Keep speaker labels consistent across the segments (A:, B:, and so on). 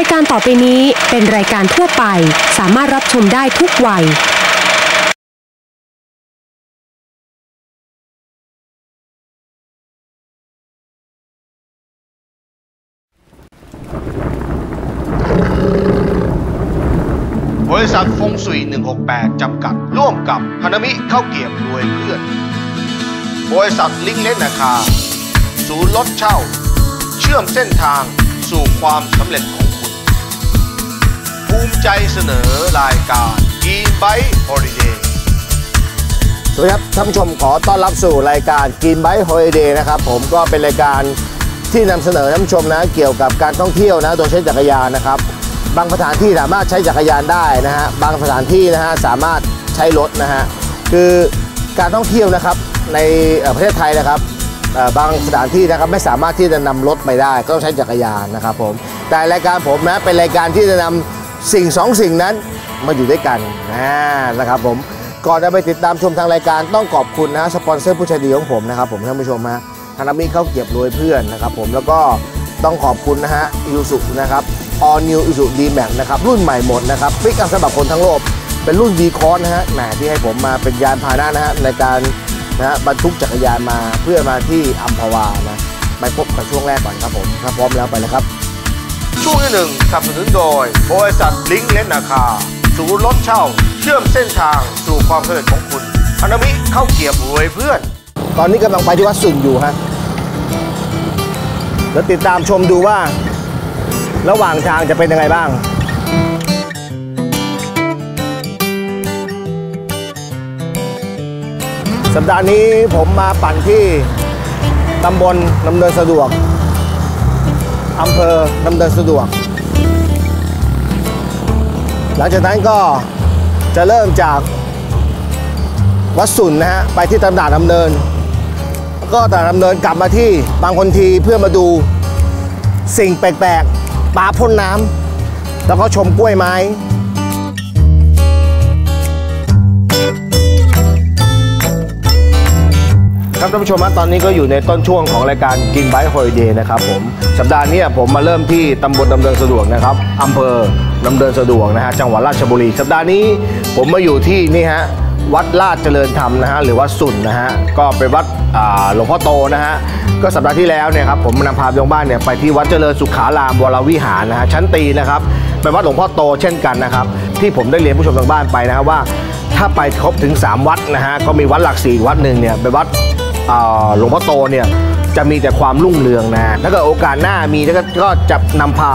A: ายการต่อไปนี้เป็นรายการทั่วไป สามารถรับชมได้ทุกวัย
B: บริษัทฟงสุย 168 จำกัด ร่วมกับฮานามิข้าวเกียบรวยเพื่อน บริษัทลิงเล่นนาคา ศูนย์รถเช่า เชื่อมเส้นทางสู่ความสำเร็จของ ใจเสนอรายการกีไบฮอลิเดย์
C: สวัสดีครับท่านผู้ชมขอต้อนรับสู่รายการกินไบค์ฮอลิเดย์นะครับผมก็เป็นรายการที่นำเสนอท่านผู้ชมนะเกี่ยวกับการท่องเที่ยวนะโดยใช้จักรยานนะครับ บางสถานที่สามารถใช้จักรยานได้นะฮะบางสถานที่นะฮะสามารถใช้รถนะฮะคือการท่องเที่ยวนะครับในประเทศไทยนะครับบางสถานที่นะครับไม่สามารถที่จะนำรถไปได้ ก็ต้องใช้จักรยานนะครับผมแต่รายการผมนะเป็นรายการที่จะนำ สิ่งสองสิ่งนั้นมาอยู่ด้วยกันนะนะครับผมก่อนจะไปติดตามชมทางรายการต้องขอบคุณนะสปอนเซอร์ผู้ใจดีของผมนะครับผมท่านผู้ชมฮะฮานามิเข้าเก็บรวยเพื่อนนะครับผมแล้วก็ต้องขอบคุณนะฮะอิซูซุนะครับ All New Isuzu D-Max นะครับรุ่นใหม่หมดนะครับฟิกกันสำหรับคนทั้งโลก เป็นรุ่น V c o s นะฮะแหมที่ให้ผมมาเป็นยานพาหนะนะฮะในการนะฮะบรรทุกจักรยานมาเพื่อมาที่อัมพวานะไปพบกับช่วงแรกก่อนครับผมถ้าพร้อมแล้วไปเลยครับ
B: ช่วงที่หนึ่งสนับสนุนโดยบริษัทลิงเล่นนาคาศูนย์รถเช่า เชื่อมเส้นทางสู่ความสำเร็จของคุณฮานามิข้าวเกียบรวยเพื่อน
C: ตอนนี้กำลังไปที่วัดสุนอยู่ฮะแล้วติดตามชมดูว่า ระหว่างทางจะเป็นยังไงบ้างสัปดาห์นี้ผมมาปั่นที่ตำบลดำเนินสะดวก อำเภอดำเนินสะดวก หลังจากนั้นก็จะเริ่มจากวัดสุนนะฮะไปที่ตลาดดำเนิน ก็ตลาดดำเนินกลับมาที่บางคนทีเพื่อมาดูสิ่งแปลกๆปลาพ่นน้ำแล้วก็ชมกล้วยไม้ ครับท่านผู้ชมฮะตอนนี้ก็อยู่ในต้นช่วงของรายการกินไบค์ฮอลิเดย์นะครับผมสัปดาห์นี้ผมมาเริ่มที่ตำบลดำเนินสะดวกนะครับอำเภอดำเนินสะดวกนะฮะจังหวัดราชบุรี สัปดาห์นี้ผมมาอยู่ที่นี่ฮะวัดลาดเจริญธรรมนะฮะหรือวัดสุนนะฮะก็เป็นวัดหลวงพ่อโตนะฮะก็สัปดาห์ที่แล้วเนี่ยครับผมนำพาไปยังบ้านเนี่ยไปที่วัดเจริญสุขารามวรวิหารนะฮะชั้นตีนะครับเป็นวัดหลวงพ่อโตเช่นกันนะครับที่ผมได้เรียนผู้ชมทางบ้านไปนะฮะว่า ถ้าไปครบถึง 3 วัดนะฮะก็มีวัดหลักสี่วัดหนึ่งเนี่ยเป็นวัด หลวงพ่อโตเนี่ยจะมีแต่ความรุ่งเรืองนะ ถ้าเกิดโอกาสหน้ามีก็ก็จะนำพา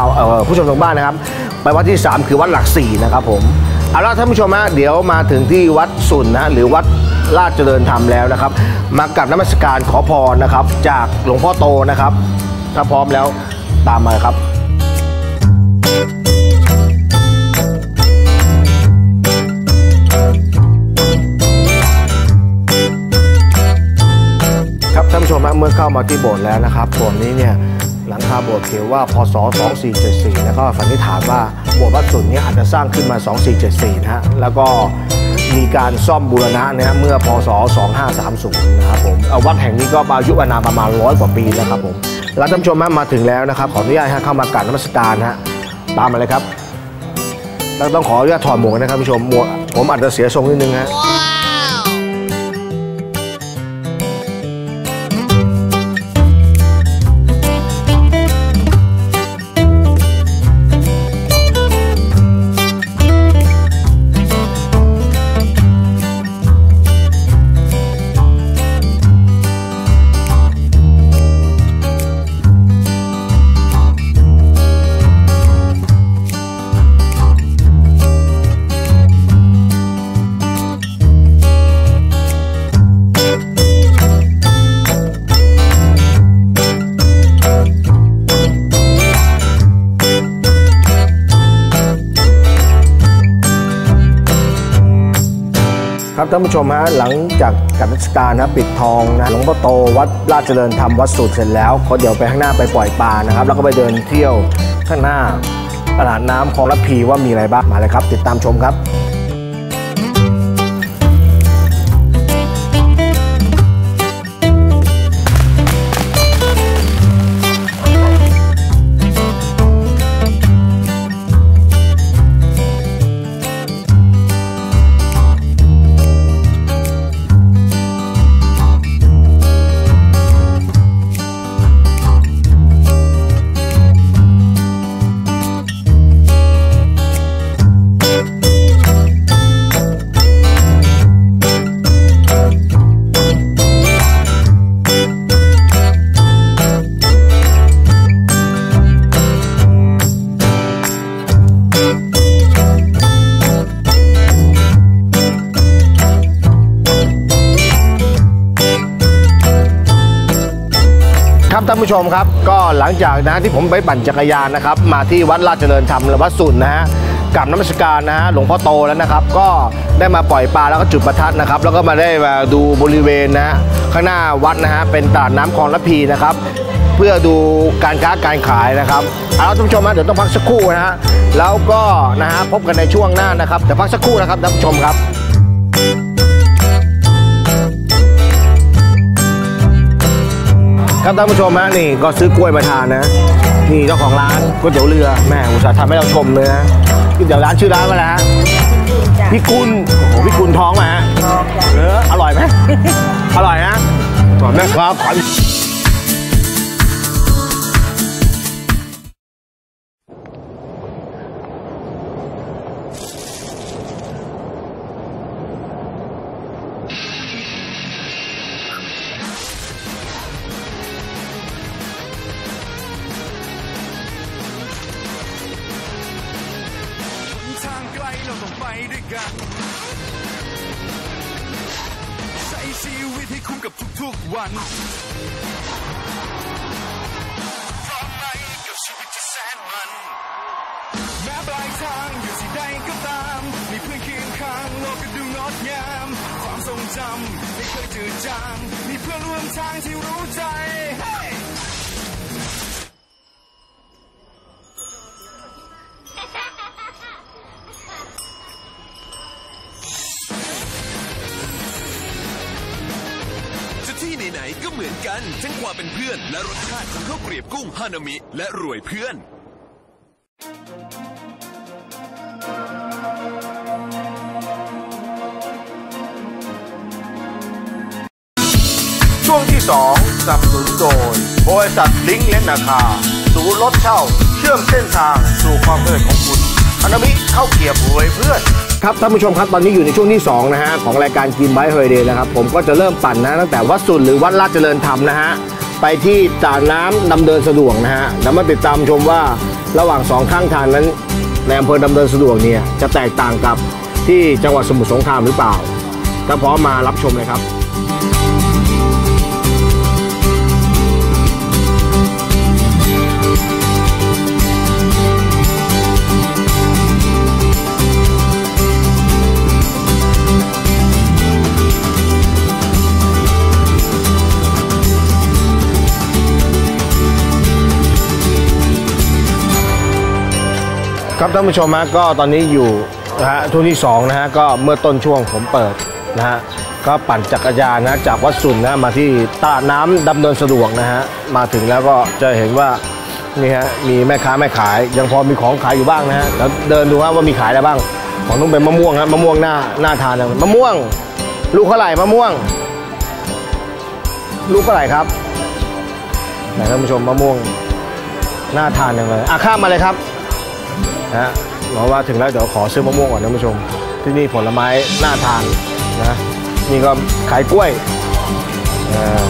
C: ผู้ชมทางบ้านนะครับ ไปวัดที่ 3 คือวัดหลักสี่นะครับผม เอาละท่านผู้ชมฮะเดี๋ยวมาถึงที่วัดสุนนะหรือวัดลาดเจริญธรรมแล้วนะครับ มากับน้ำมศการขอพรนะครับ จากหลวงพ่อโตนะครับ ถ้าพร้อมแล้วตามมาครับ เมื่อเข้ามาที่โบสถ์แล้วนะครับสถ์นี้เนี่ยหลังคาโบสถ์เขียนว่าพศ 2474 แล้วก็สันนิษฐานว่าโบสถ์วัดสุนเนี่ยอาจจะสร้างขึ้นมา 2474 นะฮะแล้วก็มีการซ่อมบูรณะเนี่ยเมื่อพศ 2530 นะครับผมวัดแห่งนี้ก็อายุอานามประมาณร้อยกว่าปีแล้วครับผมแล้วท่านผู้ชมมาถึงแล้วนะครับ ขออนุญาตฮะเข้ามากราบนมัสการฮะตามมาเลยครับแล้วต้องขออนุญาตถอดหมวกนะครับผู้ชมหมวกผมอาจจะเสียทรงนิดนึงฮะ ครับท่านผู้ชมฮะหลังจากการราชการนะปิดทองนะหลวงพ่อโตวัดราชเจริญธรรมวัดสุดเสร็จแล้วก็เดี๋ยวไปข้างหน้าไปปล่อยปลานะครับ แล้วก็ไปเดินเที่ยวข้างหน้าตลาดน้ำคลองรัพีว่ามีอะไรบ้างมาเลยครับ ติดตามชมครับ ผู้ชมครับ ก็หลังจากนะที่ผมไปปั่นจักรยานนะครับ มาที่วัดราชเจริญธรรมและวัดสุนนะฮะกับน้ำมศการนะฮะหลวงพ่อโตแล้วนะครับ ก็ได้มาปล่อยปลาแล้วก็จุดประทัดนะครับ แล้วก็มาได้มาดูบริเวณนะข้างหน้าวัดนะฮะเป็นตลาดน้ำคลองละพีนะครับ เพื่อดูการค้าการขายนะครับเอาท่านผู้ชมนะเดี๋ยวต้องพักสักครู่นะฮะแล้วก็นะฮะพบกันในช่วงหน้านะครับเดี๋ยวพักสักครู่นะครับท่านผู้ชมครับ ครับท่านผู้ชมฮะนี่ก็ซื้อกล้วยมาทานนะนี่เจ้าของร้านก๋วยเตี๋ยวเรือแม่อุตส่าห์ทำให้เราชมเลยนะก๋วยเตี๋ยวร้านชื่อร้านว่าอะไรฮะพี่กุลโอ้โหพี่กุลท้องมาฮะเอออร่อยไหมอร่อยนะขอบคุณครับขอ
D: ทางที่รู้ใจ Hey!
E: จะที่ไหนๆก็เหมือนกัน ทั้งความเป็นเพื่อนและรสชาติของข้าวเกรียบกุ้งฮานามิ และรวยเพื่อน
B: 2สนับสนุนโดยบริษัทลิงก์เลนนาคาศูนย์รถเช่า เชื่อมเส้นทางสู่ความสำเร็จของคุณอนามิเข้าเกียบรวยเพื่อน
C: ครับท่านผู้ชมครับตอนนี้อยู่ในช่วงที่2นะฮะของรายการกินไบเฮยเดย์นะครับผมก็จะเริ่มปั่นนะตั้งแต่วัดสุดหรือวัดราชเจริญธรรมนะฮะไปที่ตาน้ำดำเนินสะดวกนะฮะแล้วมาติดตามชมว่าระหว่างสองข้างทางนั้นในอำเภอดำเนินสะดวกเนี่ยจะแตกต่างกับที่จังหวัดสมุทรสงครามหรือเปล่าถ้าพร้อมมารับชมเลยครับ ครับท่านผู้ชมฮะก็ตอนนี้อยู่นะฮะช่งที่2นะฮะก็เมื่อต้นช่วงผมเปิดนะฮะก็ปั่นจักรยานนะจากวัดสุนนะมาที่ตลาดน้ำดำเนินสะดวกนะฮะมาถึงแล้วก็จะเห็นว่านี่ฮะมีแม่ค้าแม่ขายยังพอมีของขายอยู่บ้างนะฮะแล้วเดินดูฮะว่ามีขายอะไรบ้าง ของนุ่มเป็นมะม่วงฮะมะม่วงหน้าหน้าทานจังมะม่วง ลูกเท่าไหร่มะม่วง ลูกเท่าไหร่ครับไหนท่านผู้ชมมะม่วงหน่าทานจังเลยอะข้ามมาเลยครับ นะฮะเพราะว่าถึงแล้วเดี๋ยวขอซื้อมะม่วงก่อนนะผู้ชม ที่นี่ผลไม้น่าทานนะนี่ก็ขายกล้วยอ่า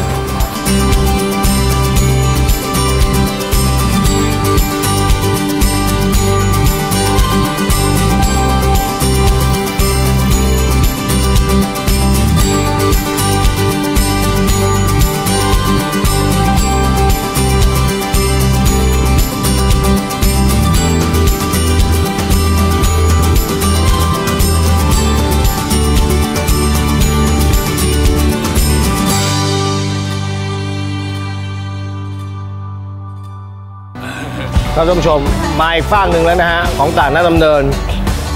C: ท่านผู้ชมมาอีกฝั่งหนึ่งแล้วนะฮะของต่างน้าดำเนิน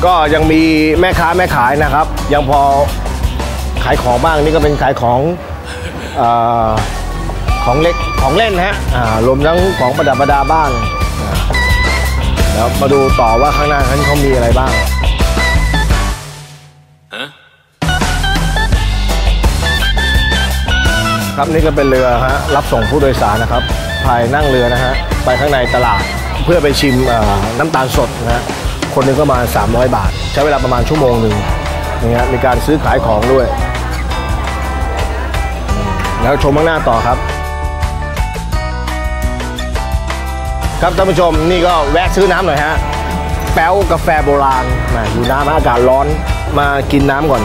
C: ก็ยังมีแม่ค้าแม่ขายนะครับ ยังพอขายของบ้างนี่ก็เป็นขายของอของเล็กของเล่นนะฮะรวมทั้งของประดับประดาบ้านอ่าแล้วมาดูต่อว่าข้างหน้านั้นเขามีอะไรบ้างครับนี่ก็เป็นเรือฮะรับส่งผู้โดยสารนะครับภายนั่งเรือนะฮะไปข้างในตลาด พื่อไปชิมน้ำตาลสดนะฮะคนหนึงก็มา 300 บาท ใช้เวลาประมาณชั่วโมงหนึ่งนี่ฮะมีการซื้อขายของด้วย แล้วชมข้างหน้าต่อครับ ครับท่านผู้ชมนี่ก็แวะซื้อน้ำหน่อยฮะแป๊วกาแฟโบราณมาอยู่น้ำอากาศร้อนมากินน้ำก่อน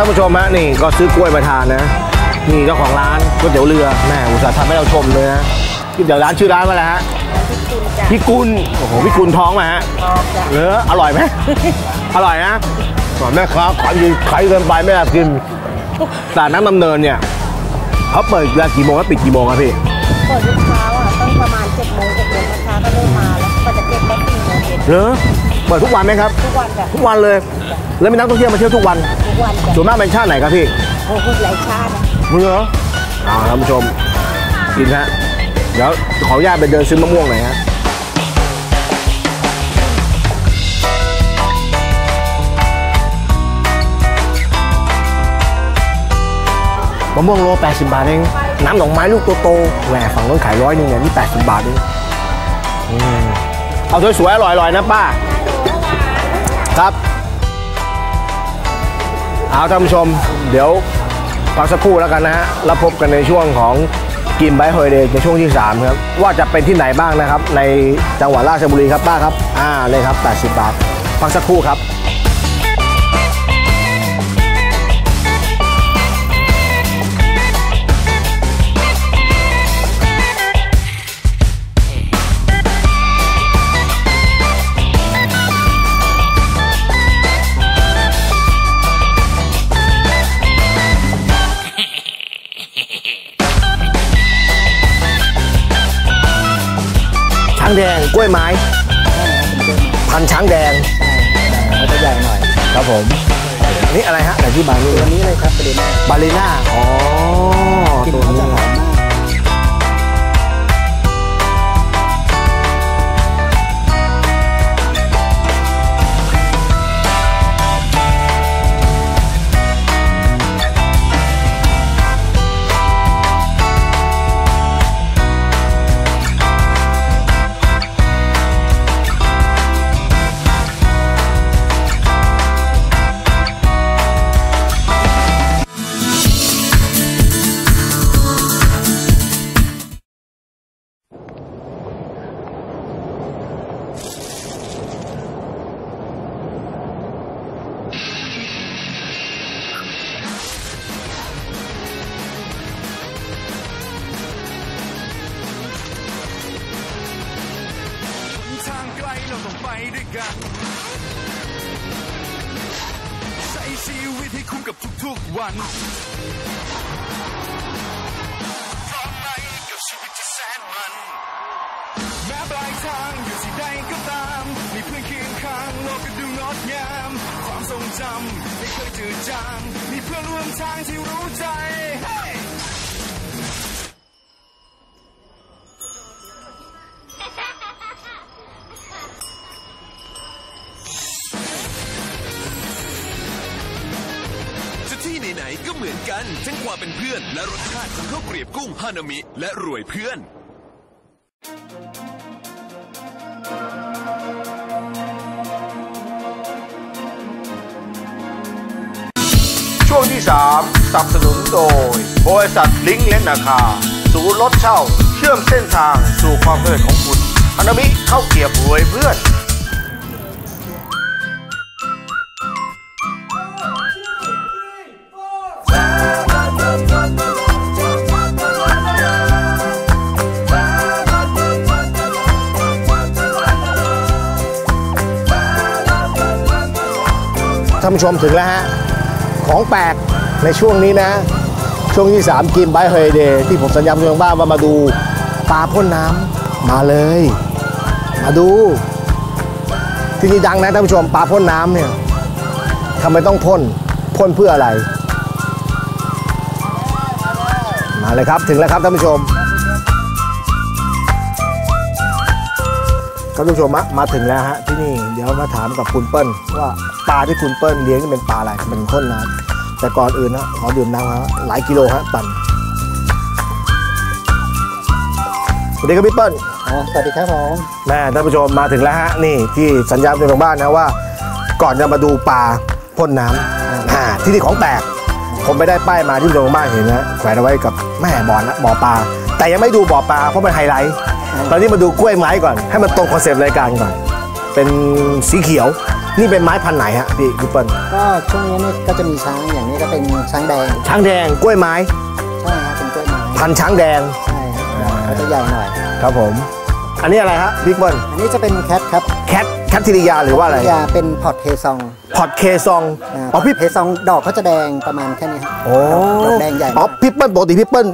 C: ท่านผู้ชมฮะนี่ก็ซื้อกล้วยมาทานนะนี่เจ้าของร้านก๋วยเตี๋ยวเรือแม่อุตส่าห์ทำให้เราชมเลยนะก๋วยเตี๋ยวร้านชื่อร้านว่าอะไรฮะพี่กุลโอ้โหพี่กุลท้องมาฮะเอออร่อยไหมอร่อยนะบอกแม่ครับขายดีขายเกินไปไม่อยากกินตลาดน้ำดำเนินเนี่ยเขาเปิดเวลากี่โมงแล้วปิดกี่โมงครับพี่
F: เปิดทุกเช้าอะต้องประมาณ7โมง6โมงนะคะก็เริ่มมาแล้วก็จะเก็บได้4โมงเย็น
C: เหรอเปิดทุกวันไหมครับ
F: ทุกวันแบบ
C: ทุกวันเลย แล้วมีนักท่องเที่ยวมาเที่ยวทุกวัน
F: ทุกวันแบบ
C: ส่วนมากเป็นชาติไหนครับพี่
F: โอ้โหหลายชาติอะ
C: มึงเหรออ่าท่านผู้ชมกินฮะเดี๋ยวขออนุญาตไปเดินซื้อมะม่วงหน่อยฮะมะม่วงโล80 บาทเองน้ำดอกไม้ลูกโตๆแหมฝั่งนู้นขายร้อยหนึงเนี่ยนี่80 บาทเองอืมเอาสวยๆอร่อยๆนะป้า ครับ เอาท่านผู้ชม เดี๋ยวพักสักครู่แล้วกันนะฮะแล้วพบกันในช่วงของกินไบท์ฮอยเดย์ในช่วงที่ 3 ครับ ว่าจะเป็นที่ไหนบ้างนะครับ ในจังหวัดราชบุรีครับป้าครับ อ่าเลยครับ 80 บาท พักสักครู่ครับางแดงกล้วยไม้ พันธุ์ช้างแดง
G: เขาจะใหญ่หน่อย
C: ครับผมนี่อะไรฮะไหนที่บานี่
G: ตัวนี้เลยครับประเด็น
C: บาเลน่าอ๋อ
G: กิน
C: ตัว
G: เขาจะ
C: นี้
D: ไปด้วยกัน ใช้ชีวิตให้คุ้มกับทุกๆวันพร้อมไหมกับชีวิตที่แสนมัน แม้ปลายทางอยู่ที่ใดก็ตาม มีเพื่อนเคียงข้างโลกก็ดูงดงาม ความทรงจำไม่เคยจืดจาง มีเพื่อนร่วมทางที่รู้ใจ
E: ที่ไหนๆก็เหมือนกัน ทั้งความเป็นเพื่อน และรสชาติของข้าวเกรียบกุ้งฮานามิ และรวยเพื่อน
B: ช่วงที่ 3สนับสนุนโดย บริษัทลิงก์เลนนาคา ศูนย์รถเช่า เชื่อมเส้นทางสู่ความสำเร็จของคุณฮานามิเข้าวเกียบรวยเพื่อน
C: ท่านผู้ชมถึงแล้วฮะ ของแปลกในช่วงนี้นะ ช่วงที่ 3 กินไบเฮยเดย์ที่ผมสัญญาคุณผู้ชมบ้านว่ามาดูปลาพ่นน้ำมาเลย มาดู ที่นี่ดังนะท่านผู้ชมปลาพ่นน้ำเนี่ยทำไมต้องพ่นพ่นเพื่ออะไร มาเลยครับถึงแล้วครับท่านผู้ชมท่านผู้ชมมาถึงแล้วฮะที่นี่ ดี๋ยวมาถามกับคุณเปิ้ลว่าปลาที่คุณเปิ้ลเลี้ยงนี่เป็นปลาอะไรเป็นพ่นน้ำแต่ก่อนอื่นนะขอดื่มน้ำครับหลายกิโลฮะปั่นสวัสดีครับพี่เปิ้ล
G: อ๋อสวัสดีครับผม
C: แม่ท่านผู้ชมมาถึงแล้วฮะนี่ที่สัญญาณเป็นของบ้านนะว่า ก่อนจะมาดูปลาพ่นน้ำอ่าที่นี่ของแปลกผมไปได้ป้ายมาที่ตรงบ้านเห็นนะแขวนเอาไว้กับแม่บ่อนะบ่อปลาแต่ยังไม่ดูบ่อปลาเพราะมันไฮไลท์ตอนนี้มาดูกล้วยไม้ก่อนให้มันตรงคอนเซปต์รายการก่อน เป็นสีเขียว นี่เป็นไม้พันธุ์ไหนฮะพี่พี่เปิ้ล
G: ก็ช่วงนี้เนี่ยก็จะมีช้างอย่างนี้ก็เป็นช้างแดง
C: ช้างแดงกล้วยไม้
G: ใช่ครับเป็นกล้วยไม้
C: พันธุ์ช้างแดง
G: ใช่ครับเขาจะใหญ่หน่อย
C: ครับผม อันนี้อะไรฮะพี่เปิ้ล
G: อันนี้จะเป็นแคทครับ
C: แคทแคทธิริยาหรือว่าอะไร
G: ยาเป็นพอร์ตเคซอง
C: พอดเคซอง
G: อ่า
C: อ๋อพี่
G: เคซองดอกเขาจะแดงประมาณแค่นี้ครับ
C: โอ้
G: ดอกแดงใหญ่
C: อ๋อ
G: มาก
C: พี่เปิ้ลปกติพี่เปิ้ล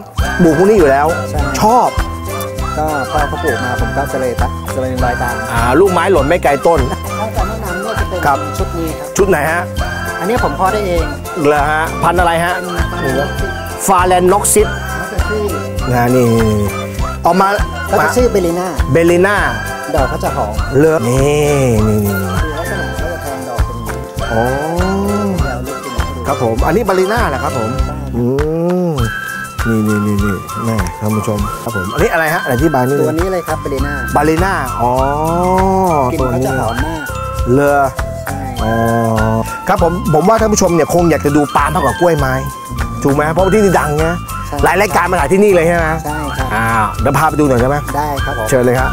C: ปลูกพวกนี้อยู่แล้ว
G: ใช่
C: ชอบ
G: ก็พอเขาปลูกมาผมก็จะเลยตัดจะเลยรอยตาม
C: อ่าลูกไม้หล่นไม่ไกลต้น
G: ถ้าการแนะนำเนี่ยจะเป็น
C: ครับ
G: ชุดนี้ครับ
C: ชุดไหนฮะ
G: อันนี้ผมเพอได้เอง
C: เหรอฮะพันธุ์อะไรฮะ
G: เป็นมันที่
C: ฟาแลนน็อกซิต
G: มันจะชื่อ
C: นะนี่นี่นี่ออกมา
G: เขาจะชื่อเบลิน่า
C: เบลิน่า
G: ดอกเขาจะหอม
C: เลือนี่นี่นี่นี่
G: คือลักษณะเขาจะแทงดอกเป็น
C: อ๋อ
G: แนวลูกกินให้ดู
C: ครับผม อันนี้บาลีน่าแหละครับผม อืม นี่นี่นี่นี่แม่ท่านผู้ชมครับผมอันนี้อะไรฮะอธิบายนี่
G: ตัวนี้เลยครับเบลิน่า
C: บาลีน่าอ๋อ
G: กลิ่น
C: ตัว
G: เขา
C: นี้
G: จะหอมมาก
C: เลอ
G: ใช่
C: อ๋อครับผมผมว่าท่านผู้ชมเนี่ยคงอยากจะดูปาล์มมากกว่ากล้วยไม้ถูกไหมเพราะว่าที่นี่ดังไง
G: ใช่
C: หลายรายการมาถ่ายที่นี่เลยใช่ไหม
G: ใช่ครับ
C: อ่าเดี๋ยวพาไปดูหน่อยได้ไหม
G: ได้ครับผม
C: เชิญเลยครับ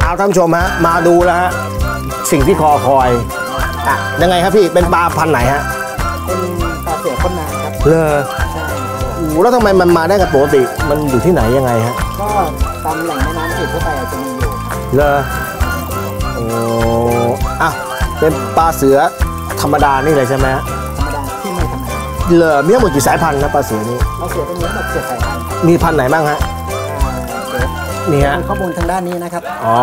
C: เอาท่านผู้ชมฮะ มาดูแล้วฮะ สิ่งที่คอคอยอะยังไงครับพี่เป็นปลาพันธุ์ไหนฮะ
G: เป็นปลาเสือพ่นน้ำครับ
C: เลอ
G: ใช่ครับ
C: โอ้โหแล้วทำไมมันมาได้กับปกติมันอยู่ที่ไหนยังไงฮะ
G: ก็ตามแหล่งแม่น้ำอื่นทั่วไปอาจจะมีอยู่ครับ
C: เลอโอ้อะเป็นปลาเสือธรรมดานี่เลยใช่ไหมฮะ
G: ธรรมดาที่ไม่ธรรมดา
C: เลอมีทั้งหมดกี่สายพันธุ์นะปลาเสือนี่
G: ปลาเสือเป็นเนื้อแบบเสือสายพันธุ์
C: มีพันธุ์ไหนบ้างฮะ
G: อ่าเดี๋ยว
C: นี่ฮะ
G: มีข้อมูลทางด้านนี้นะครับ
C: อ๋อ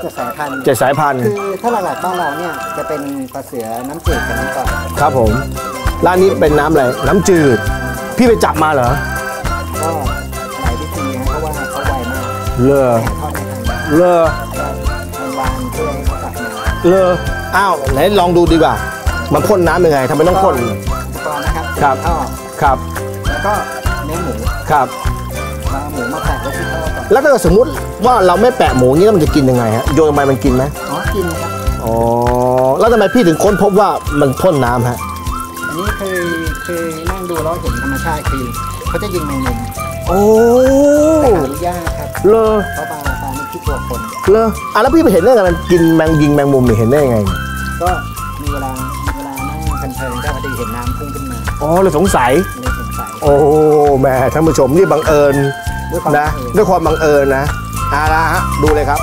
G: เสือสายพันธุ์
C: เจ็ดสายพันธุ์
G: คือถ้าหลักๆบ้านเราเนี่ยจะเป็นปลาเสือน้ำจืดกับน้ำกรด
C: ครับผมร้านนี้เป็นน้ำอะไรน้ำจืด พี่ไปจับมาเหรอ
G: ก็หลายวิธีนะเพราะว่าเขาไวมาก
C: เลอ
G: แต่ทอดไม่ทัน
C: เลอ
G: ก็มันวางเพื่อให้เขากลับมา
C: เลออ้าวไหนลองดูดีกว่า มันพ่นน้ำยังไงทำไมต้องพ่น
G: อุปกรณ์นะครับ
C: ครับ
G: ท่อ
C: ครับ
G: แล้วก็เนื้อหมู
C: ครับ
G: แล้
C: วถ้าเกิดสมมติว่าเราไม่แปะหมูอย่างนี้แล้วมันจะกินยังไงฮะโยนลงไปมันกินไหม
G: อ๋อกินครับ
C: อ๋อแล้วทำไมพี่ถึงค้นพบว่ามันพ่นน้ำฮะ
G: อันนี้เคยเคยนั่งดูแล้วเห็นธรรมชาติคือเขาจะยิงแมงมุม
C: โอ้
G: แต่หาดูยากครับ
C: เลอ
G: เพราะปลาปลาไม่คิดตัวคน
C: เลออะแล้วพี่ไปเห็นได้ไงมันกินแมงยิงแมงมุมเนี่ยเห็นได้ยังไง
G: ก็มีเวลามีเวลานั่งเพลินๆก็พอดีเห็นน้ำพุ่งขึ้นมา
C: อ๋อเลยสงสัย
G: เลยสงสัย
C: โอ้แม่ท่านผู้ชมนี่บังเอิญ
G: ด้วยความ
C: นะ
G: บังเอิญ
C: ด้วยความบังเอิญนะเอาละฮะดูเลยครับ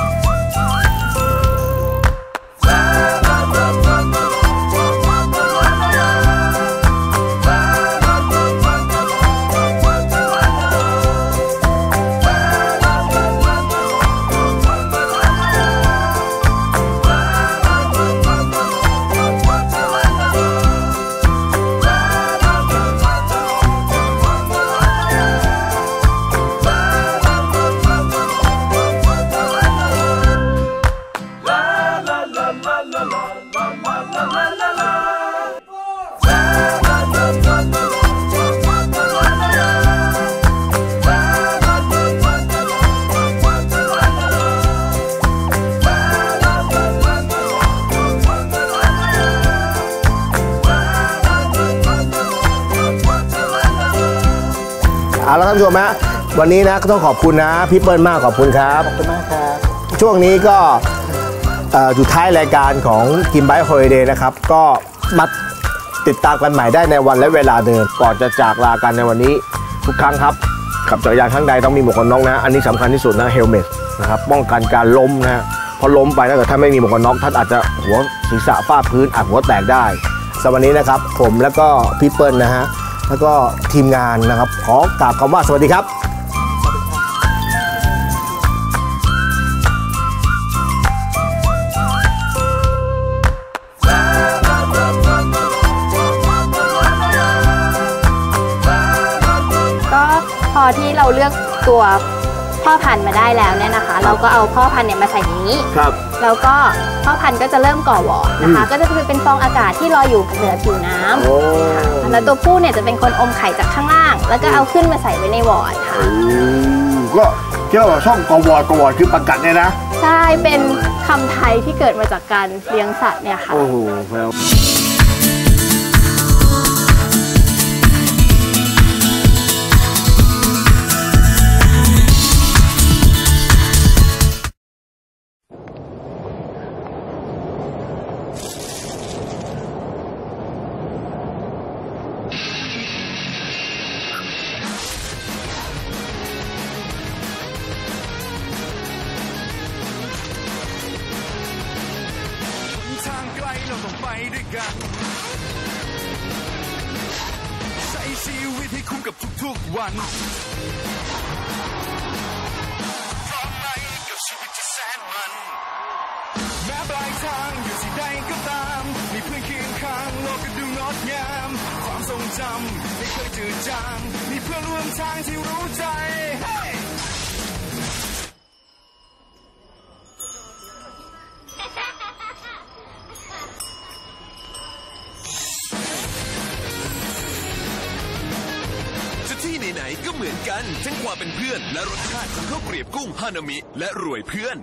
C: ผู้ชมฮะวันนี้นะก็ต้องขอบคุณนะพี่เปิ้ลมากขอบคุณครับ
G: ขอบคุณมากครับ
C: ช่วงนี้ก็เอ่ออยู่ท้ายรายการของกินไบโฮ l เดย์นะครับ ก็มาติดตามกันใหม่ได้ในวันและเวลาเดิม ก่อนจะจากลากันในวันนี้ทุกครั้งครับ ขับจักรยานครั้งใดต้องมีหมวกกันน็อกนะ อันนี้สำคัญที่สุดนะเฮลเมตนะครับป้องกันการล้มนะฮะพอล้มไปถ้าเกิดท่านไม่มีหมวกกันน็อกท่านอาจจะหัวศีรษะฟาดพื้นอาจหัวแตกได้สำหรับวันนี้นะครับผมแล้วก็พี่เปิ้ลนะฮะ แล้วก็ทีมงานนะครับ ขอกราบคำว่าสวัสดีครับ
H: ก็พอที่เราเลือกตัว พ่อพันธุ์มาได้แล้วเนี่ยนะคะ เราก็เอาพ่อพันธุ์เนี่ยมาใส่ในนี้
C: ครับ
H: แล้วก็พ่อพันธุ์ก็จะเริ่มก่อวอร์ดนะคะ ก็จะคือเป็นฟองอากาศที่ลอยอยู่เหนือผิวน้ำ
C: โอ้
H: ค่ะแล้วตัวผู้เนี่ยจะเป็นคนอมไข่จากข้างล่าง แล้วก็เอาขึ้นมาใส่ไว้ในวอร์ดค่ะ
C: ก็เที่ยวช่องกวอดกวอดคือประกัดเนี่ยนะ
H: ใช่เป็นคำไทยที่เกิดมาจากการเลี้ยงสัตว์เนี่ยค่ะ
C: โอ้โหแวว
D: พร้อมไหมกับชีวิตที่แสนมัน แม้ปลายทางอยู่ที่ใดก็ตาม มีเพื่อนเคียงข้างโลกก็ดูงดงาม ความทรงจำไม่เคยจืดจาง มีเพื่อนร่วมทางที่รู้ใจ Hey!
E: ทั้งความเป็นเพื่อน และรสชาติของข้าวเกรียบกุ้งฮานามิ และรวยเพื่อน